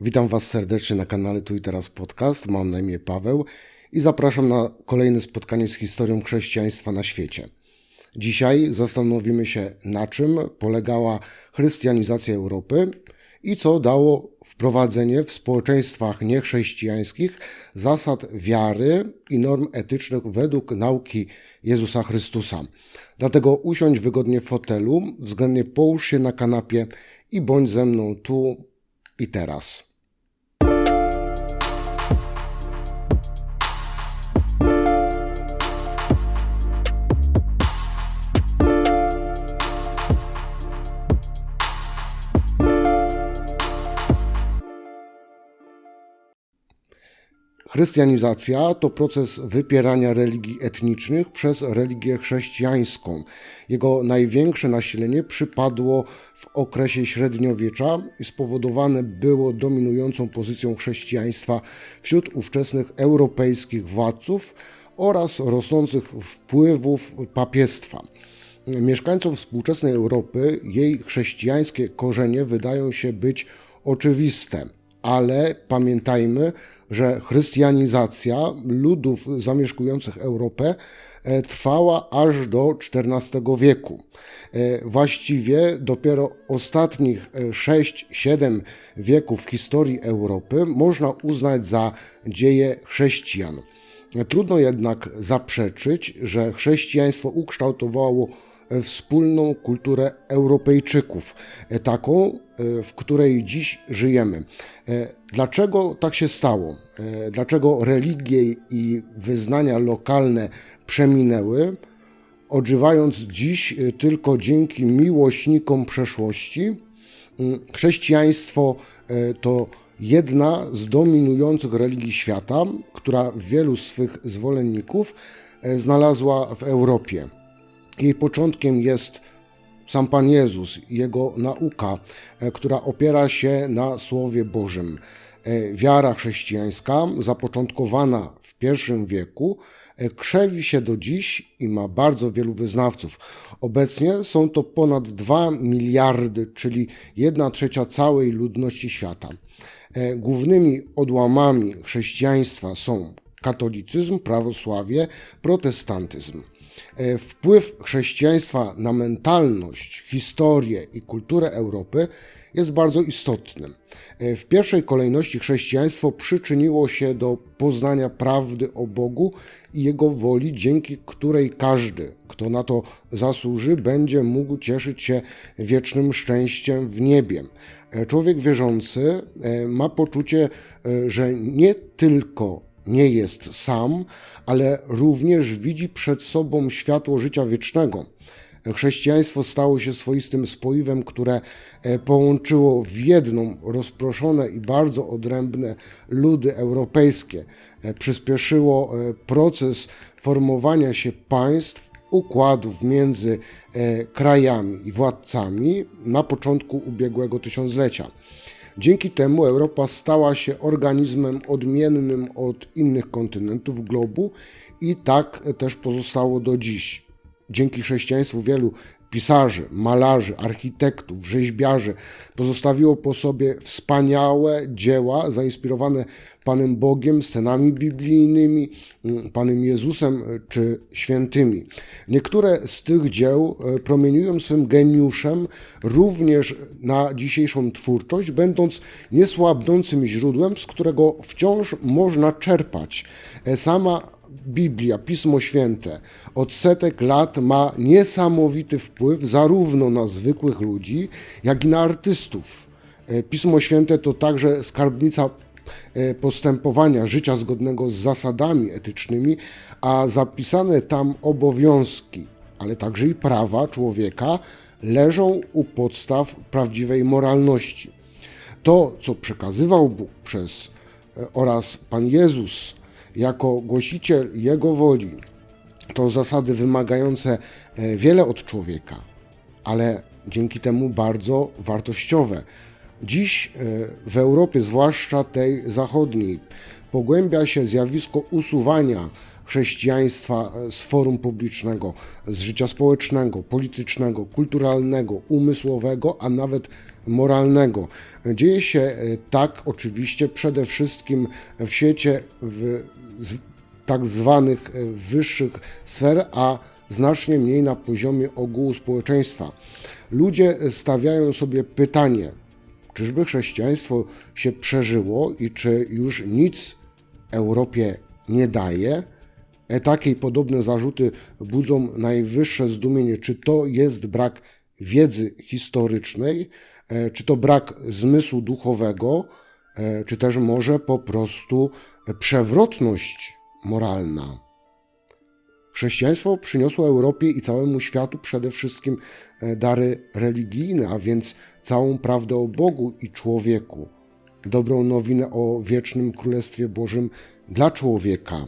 Witam Was serdecznie na kanale Tu i Teraz Podcast. Mam na imię Paweł i zapraszam na kolejne spotkanie z historią chrześcijaństwa na świecie. Dzisiaj zastanowimy się, na czym polegała chrystianizacja Europy i co dało wprowadzenie w społeczeństwach niechrześcijańskich zasad wiary i norm etycznych według nauki Jezusa Chrystusa. Dlatego usiądź wygodnie w fotelu, względnie połóż się na kanapie i bądź ze mną tu i teraz. Chrystianizacja to proces wypierania religii etnicznych przez religię chrześcijańską. Jego największe nasilenie przypadło w okresie średniowiecza i spowodowane było dominującą pozycją chrześcijaństwa wśród ówczesnych europejskich władców oraz rosnących wpływów papiestwa. Mieszkańcom współczesnej Europy jej chrześcijańskie korzenie wydają się być oczywiste ale pamiętajmy, że chrystianizacja ludów zamieszkujących Europę e, trwała aż do XIV wieku. E, Właściwie dopiero ostatnich 6-7 wieków w historii Europy można uznać za dzieje chrześcijan. Trudno jednak zaprzeczyć, że chrześcijaństwo ukształtowało wspólną kulturę Europejczyków, e, taką, e, w której dziś żyjemy. E, Dlaczego tak się stało? Dlaczego religie i wyznania lokalne przeminęły, odżywając dziś tylko dzięki miłośnikom przeszłości? Mm, Chrześcijaństwo to jedna z dominujących religii świata, która wielu swych zwolenników znalazła w Europie. Jej początkiem jest sam Pan Jezus, Jego nauka, e, która opiera się na Słowie Bożym. E, Wiara chrześcijańska, zapoczątkowana w I wieku, e, krzewi się do dziś i ma bardzo wielu wyznawców. Obecnie są to ponad 2 miliardy, czyli 1 trzecia całej ludności świata. Głównymi odłamami chrześcijaństwa są katolicyzm, prawosławie, protestantyzm. E, Wpływ chrześcijaństwa na mentalność, historię i kulturę Europy jest bardzo istotny. E, W pierwszej kolejności chrześcijaństwo przyczyniło się do poznania prawdy o Bogu i Jego woli, dzięki której każdy, kto na to zasłuży, będzie mógł cieszyć się wiecznym szczęściem w niebie. E, Człowiek wierzący ma poczucie, że nie tylko nie jest sam, ale również widzi przed sobą światło życia wiecznego. Chrześcijaństwo stało się swoistym spoiwem, które e, połączyło w jedną rozproszone i bardzo odrębne ludy europejskie. E, Przyspieszyło e, proces formowania się państw, układów między krajami i władcami na początku ubiegłego tysiąclecia. Dzięki temu Europa stała się organizmem odmiennym od innych kontynentów globu i tak też pozostało do dziś. Dzięki chrześcijaństwu wielu pisarzy, malarzy, architektów, rzeźbiarzy pozostawiło po sobie wspaniałe dzieła zainspirowane Panem Bogiem, scenami biblijnymi, mm, Panem Jezusem czy świętymi. Niektóre z tych dzieł e, promieniują swym geniuszem również na dzisiejszą twórczość, będąc niesłabnącym źródłem, z którego wciąż można czerpać. E, Sama Biblia, Pismo Święte od setek lat ma niesamowity wpływ zarówno na zwykłych ludzi, jak i na artystów. E, Pismo Święte to także skarbnica e, postępowania życia zgodnego z zasadami etycznymi, a zapisane tam obowiązki, ale także i prawa człowieka leżą u podstaw prawdziwej moralności. To, co przekazywał Bóg przez e, oraz Pan Jezus, jako głosiciel Jego woli, to zasady wymagające e, wiele od człowieka, ale dzięki temu bardzo wartościowe. Dziś e, w Europie, zwłaszcza tej zachodniej, pogłębia się zjawisko usuwania chrześcijaństwa z forum publicznego, z życia społecznego, politycznego, kulturalnego, umysłowego, a nawet moralnego. Dzieje się e, tak oczywiście przede wszystkim w świecie w, tak zwanych e, wyższych sfer, a znacznie mniej na poziomie ogółu społeczeństwa. Ludzie stawiają sobie pytanie, czyżby chrześcijaństwo się przeżyło i czy już nic Europie nie daje? E, Takie i podobne zarzuty budzą najwyższe zdumienie, czy to jest brak wiedzy historycznej, e, czy to brak zmysłu duchowego, e, czy też może po prostu przewrotność moralna. Chrześcijaństwo przyniosło Europie i całemu światu przede wszystkim e, dary religijne, a więc całą prawdę o Bogu i człowieku, dobrą nowinę o wiecznym Królestwie Bożym dla człowieka,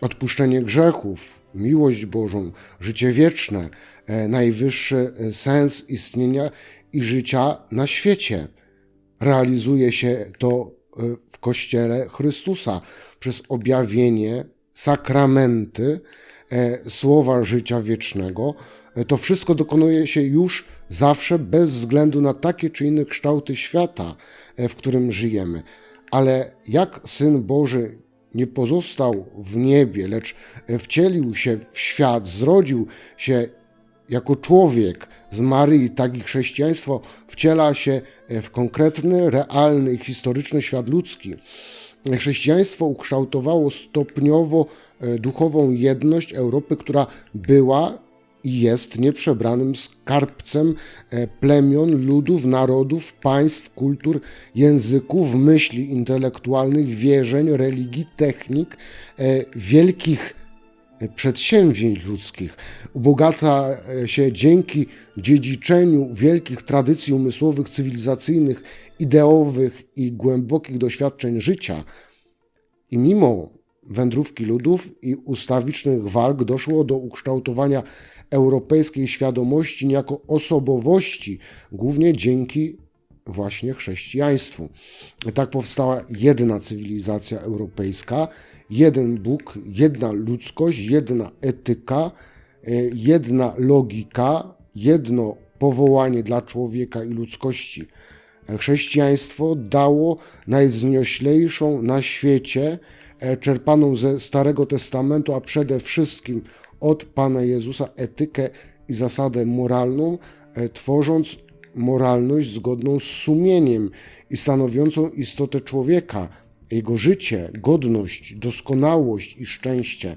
odpuszczenie grzechów, miłość Bożą, życie wieczne, e, najwyższy sens istnienia i życia na świecie. Realizuje się to e, w Kościele Chrystusa przez objawienie, sakramenty, e, słowa życia wiecznego. E, To wszystko dokonuje się już zawsze, bez względu na takie czy inne kształty świata, w którym żyjemy. Ale jak Syn Boży nie pozostał w niebie, lecz wcielił się w świat, zrodził się jako człowiek z Maryi, tak i chrześcijaństwo wciela się w konkretny, realny i historyczny świat ludzki. Chrześcijaństwo ukształtowało stopniowo e, duchową jedność Europy, która była i jest nieprzebranym skarbcem e, plemion, ludów, narodów, państw, kultur, języków, myśli intelektualnych, wierzeń, religii, technik, e, wielkich przedsięwzięć ludzkich. Ubogaca się dzięki dziedziczeniu wielkich tradycji umysłowych, cywilizacyjnych, ideowych i głębokich doświadczeń życia. I mimo wędrówki ludów i ustawicznych walk doszło do ukształtowania europejskiej świadomości niejako osobowości, głównie dzięki właśnie chrześcijaństwu. Tak powstała jedna cywilizacja europejska, jeden Bóg, jedna ludzkość, jedna etyka, e, jedna logika, jedno powołanie dla człowieka i ludzkości. Chrześcijaństwo dało najwznioślejszą na świecie, e, czerpaną ze Starego Testamentu, a przede wszystkim od Pana Jezusa etykę i zasadę moralną, e, tworząc moralność zgodną z sumieniem i stanowiącą istotę człowieka, jego życie, godność, doskonałość i szczęście.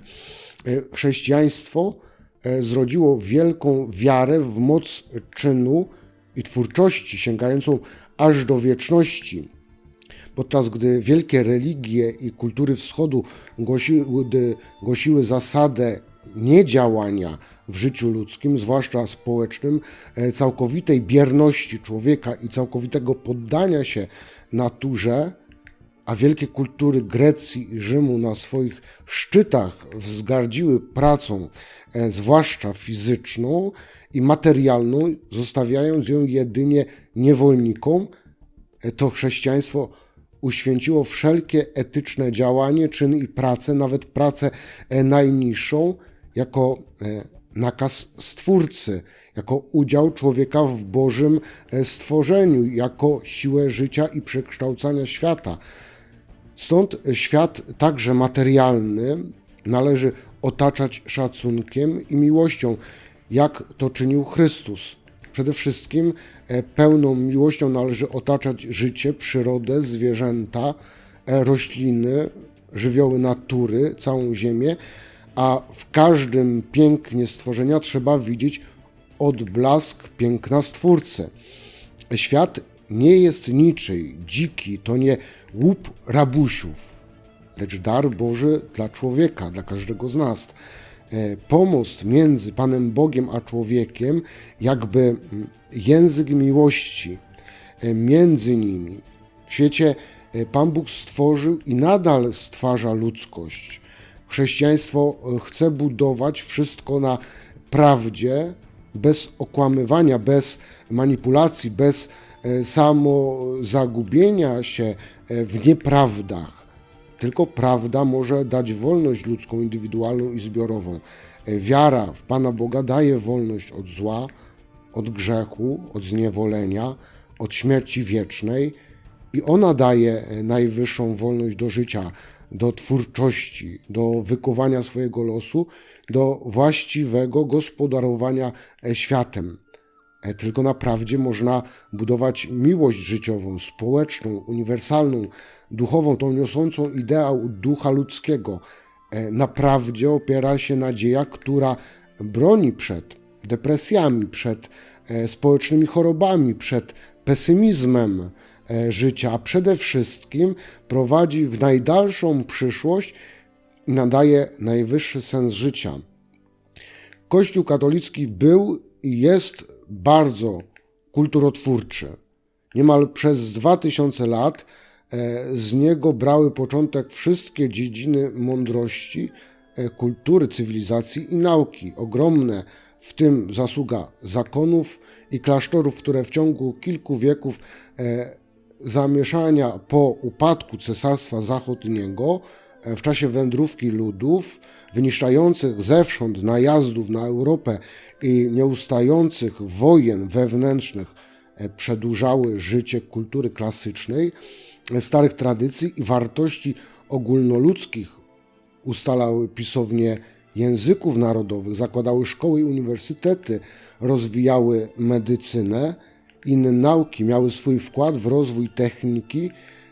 E, Chrześcijaństwo e, zrodziło wielką wiarę w moc czynu i twórczości, sięgającą aż do wieczności. Podczas gdy wielkie religie i kultury wschodu głosiły, głosiły zasadę niedziałania w życiu ludzkim, zwłaszcza społecznym, e, całkowitej bierności człowieka i całkowitego poddania się naturze, a wielkie kultury Grecji i Rzymu na swoich szczytach wzgardziły pracą, e, zwłaszcza fizyczną i materialną, zostawiając ją jedynie niewolnikom, e, to chrześcijaństwo uświęciło wszelkie etyczne działanie, czyn i pracę, nawet pracę najniższą, jako e, nakaz Stwórcy, jako udział człowieka w Bożym e, stworzeniu, jako siłę życia i przekształcania świata. Stąd świat także materialny należy otaczać szacunkiem i miłością, jak to czynił Chrystus. Przede wszystkim e, pełną miłością należy otaczać życie, przyrodę, zwierzęta, rośliny, żywioły natury, całą ziemię, a w każdym pięknie stworzenia trzeba widzieć odblask piękna Stwórcy. Świat nie jest niczyj, dziki, to nie łup rabusiów, lecz dar Boży dla człowieka, dla każdego z nas. E, Pomost między Panem Bogiem a człowiekiem, jakby język miłości e, między nimi. W świecie e, Pan Bóg stworzył i nadal stwarza ludzkość. Chrześcijaństwo chce budować wszystko na prawdzie, bez okłamywania, bez manipulacji, bez samo zagubienia się w nieprawdach, Tylko prawda może dać wolność ludzką, indywidualną i zbiorową. E, Wiara w Pana Boga daje wolność od zła, od grzechu, od zniewolenia, od śmierci wiecznej i ona daje e, najwyższą wolność do życia, do twórczości, do wykuwania swojego losu, do właściwego gospodarowania e, światem. E, Tylko na prawdzie można budować miłość życiową, społeczną, uniwersalną, duchową, tą niosącą ideał ducha ludzkiego. E, Na prawdzie opiera się nadzieja, która broni przed depresjami, przed społecznymi chorobami, przed pesymizmem życia, a przede wszystkim prowadzi w najdalszą przyszłość i nadaje najwyższy sens życia. Kościół katolicki był i jest bardzo kulturotwórczy. Niemal przez 2000 lat e, z niego brały początek wszystkie dziedziny mądrości, e, kultury, cywilizacji i nauki. Ogromne, w tym zasługa zakonów i klasztorów, które w ciągu kilku wieków e, zamieszania po upadku Cesarstwa Zachodniego w czasie wędrówki ludów, wyniszczających zewsząd najazdów na Europę i nieustających wojen wewnętrznych, e, przedłużały życie kultury klasycznej, e, starych tradycji i wartości ogólnoludzkich, ustalały pisownie języków narodowych, zakładały szkoły i uniwersytety, rozwijały medycynę, inne nauki, miały swój wkład w rozwój techniki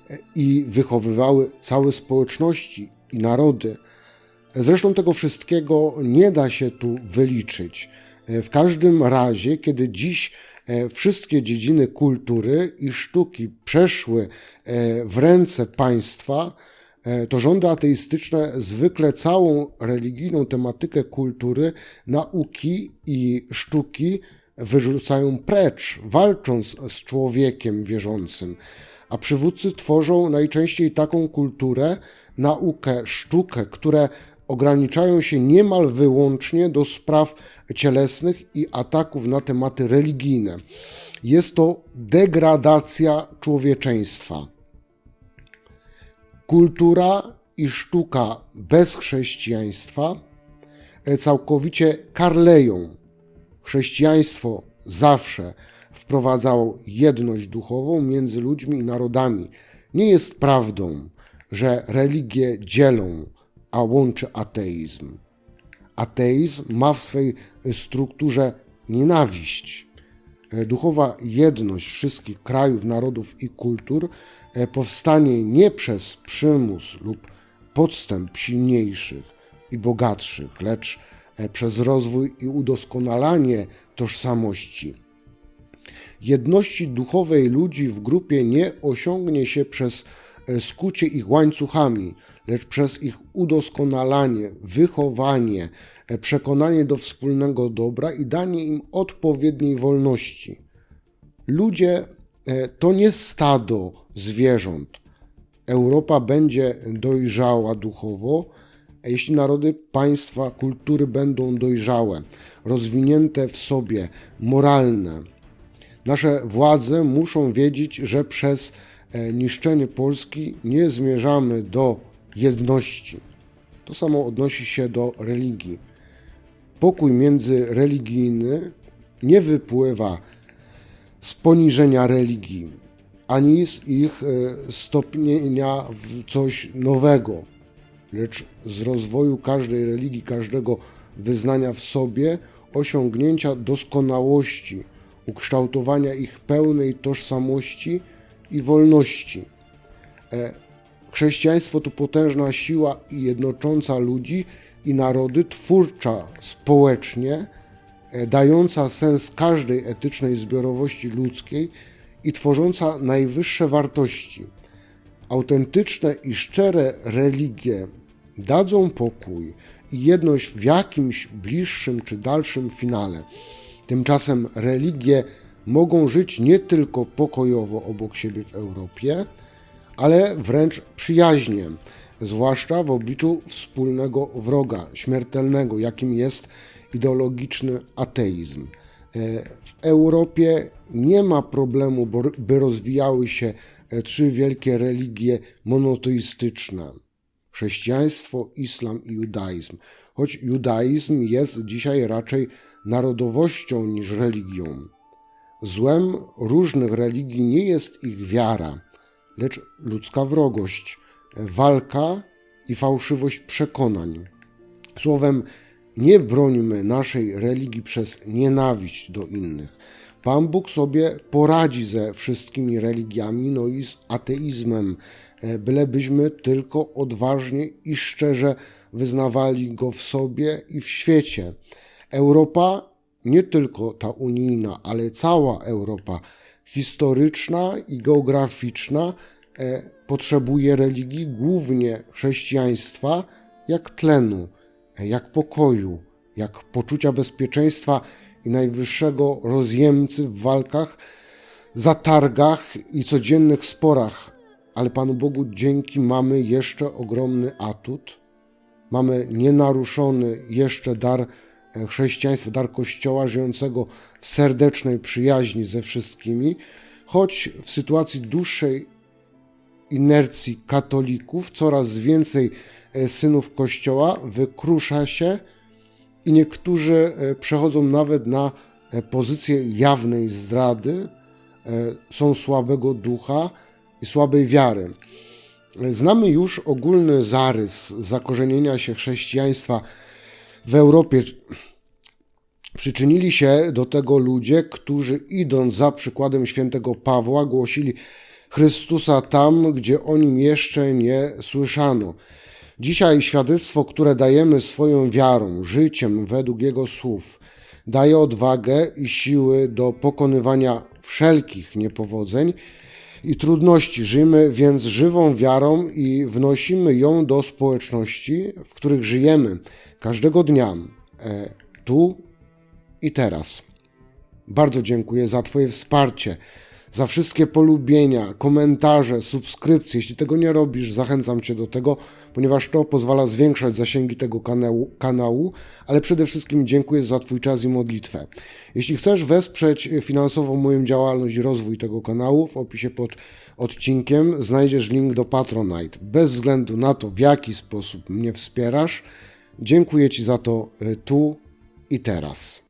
e, i wychowywały całe społeczności i narody. Zresztą tego wszystkiego nie da się tu wyliczyć. E, W każdym razie, kiedy dziś e, wszystkie dziedziny kultury i sztuki przeszły w ręce państwa, to rządy ateistyczne zwykle całą religijną tematykę kultury, nauki i sztuki wyrzucają precz, walcząc z człowiekiem wierzącym. A przywódcy tworzą najczęściej taką kulturę, naukę, sztukę, które ograniczają się niemal wyłącznie do spraw cielesnych i ataków na tematy religijne. Jest to degradacja człowieczeństwa. Kultura i sztuka bez chrześcijaństwa e, całkowicie karleją. Chrześcijaństwo zawsze wprowadzało jedność duchową między ludźmi i narodami. Nie jest prawdą, że religie dzielą, a łączy ateizm. Ateizm ma w swej strukturze nienawiść. E, Duchowa jedność wszystkich krajów, narodów i kultur e, powstanie nie przez przymus lub podstęp silniejszych i bogatszych, lecz przez rozwój i udoskonalanie tożsamości. Jedności duchowej ludzi w grupie nie osiągnie się przez e, skucie ich łańcuchami, lecz przez ich udoskonalanie, wychowanie, e, przekonanie do wspólnego dobra i danie im odpowiedniej wolności. Ludzie e, to nie stado zwierząt. Europa będzie dojrzała duchowo, jeśli narody, państwa, kultury będą dojrzałe, rozwinięte w sobie, moralne. Nasze władze muszą wiedzieć, że przez e, niszczenie Polski nie zmierzamy do jedności. To samo odnosi się do religii. Pokój międzyreligijny nie wypływa z poniżenia religii, ani z ich e, stopnienia w coś nowego, lecz z rozwoju każdej religii, każdego wyznania w sobie, osiągnięcia doskonałości, ukształtowania ich pełnej tożsamości i wolności. E, Chrześcijaństwo to potężna siła i jednocząca ludzi i narody, twórcza społecznie, e, dająca sens każdej etycznej zbiorowości ludzkiej i tworząca najwyższe wartości. Autentyczne i szczere religie dadzą pokój i jedność w jakimś bliższym czy dalszym finale. Tymczasem religie mogą żyć nie tylko pokojowo obok siebie w Europie, ale wręcz przyjaźnie, zwłaszcza w obliczu wspólnego wroga śmiertelnego, jakim jest ideologiczny ateizm. E, W Europie nie ma problemu, by rozwijały się e, trzy wielkie religie monoteistyczne. Chrześcijaństwo, islam i judaizm. Choć judaizm jest dzisiaj raczej narodowością niż religią. Złem różnych religii nie jest ich wiara, lecz ludzka wrogość, walka i fałszywość przekonań. Słowem, nie brońmy naszej religii przez nienawiść do innych. Pan Bóg sobie poradzi ze wszystkimi religiami, no i z ateizmem, bylebyśmy tylko odważnie i szczerze wyznawali go w sobie i w świecie. Europa, nie tylko ta unijna, ale cała Europa, historyczna i geograficzna, e, potrzebuje religii, głównie chrześcijaństwa, jak tlenu, e, jak pokoju, jak poczucia bezpieczeństwa i najwyższego rozjemcy w walkach, zatargach i codziennych sporach. Ale Panu Bogu dzięki mamy jeszcze ogromny atut. Mamy nienaruszony jeszcze dar e, chrześcijaństwa, dar Kościoła żyjącego w serdecznej przyjaźni ze wszystkimi, choć w sytuacji dłuższej inercji katolików coraz więcej e, synów Kościoła wykrusza się i niektórzy e, przechodzą nawet na pozycję jawnej zdrady, są słabego ducha i słabej wiary. Znamy już ogólny zarys zakorzenienia się chrześcijaństwa w Europie. Przyczynili się do tego ludzie, którzy idąc za przykładem świętego Pawła głosili Chrystusa tam, gdzie o nim jeszcze nie słyszano. Dzisiaj świadectwo, które dajemy swoją wiarą, życiem według Jego słów, daje odwagę i siły do pokonywania wszelkich niepowodzeń i trudności. Żyjmy więc żywą wiarą i wnosimy ją do społeczności, w których żyjemy każdego dnia, e, tu i teraz. Bardzo dziękuję za Twoje wsparcie za wszystkie polubienia, komentarze, subskrypcje. Jeśli tego nie robisz, zachęcam Cię do tego, ponieważ to pozwala zwiększać zasięgi tego kanału, kanału, ale przede wszystkim dziękuję za Twój czas i modlitwę. Jeśli chcesz wesprzeć finansowo moją działalność i rozwój tego kanału, w opisie pod odcinkiem znajdziesz link do Patronite. Bez względu na to, w jaki sposób mnie wspierasz, dziękuję Ci za to y, tu i teraz.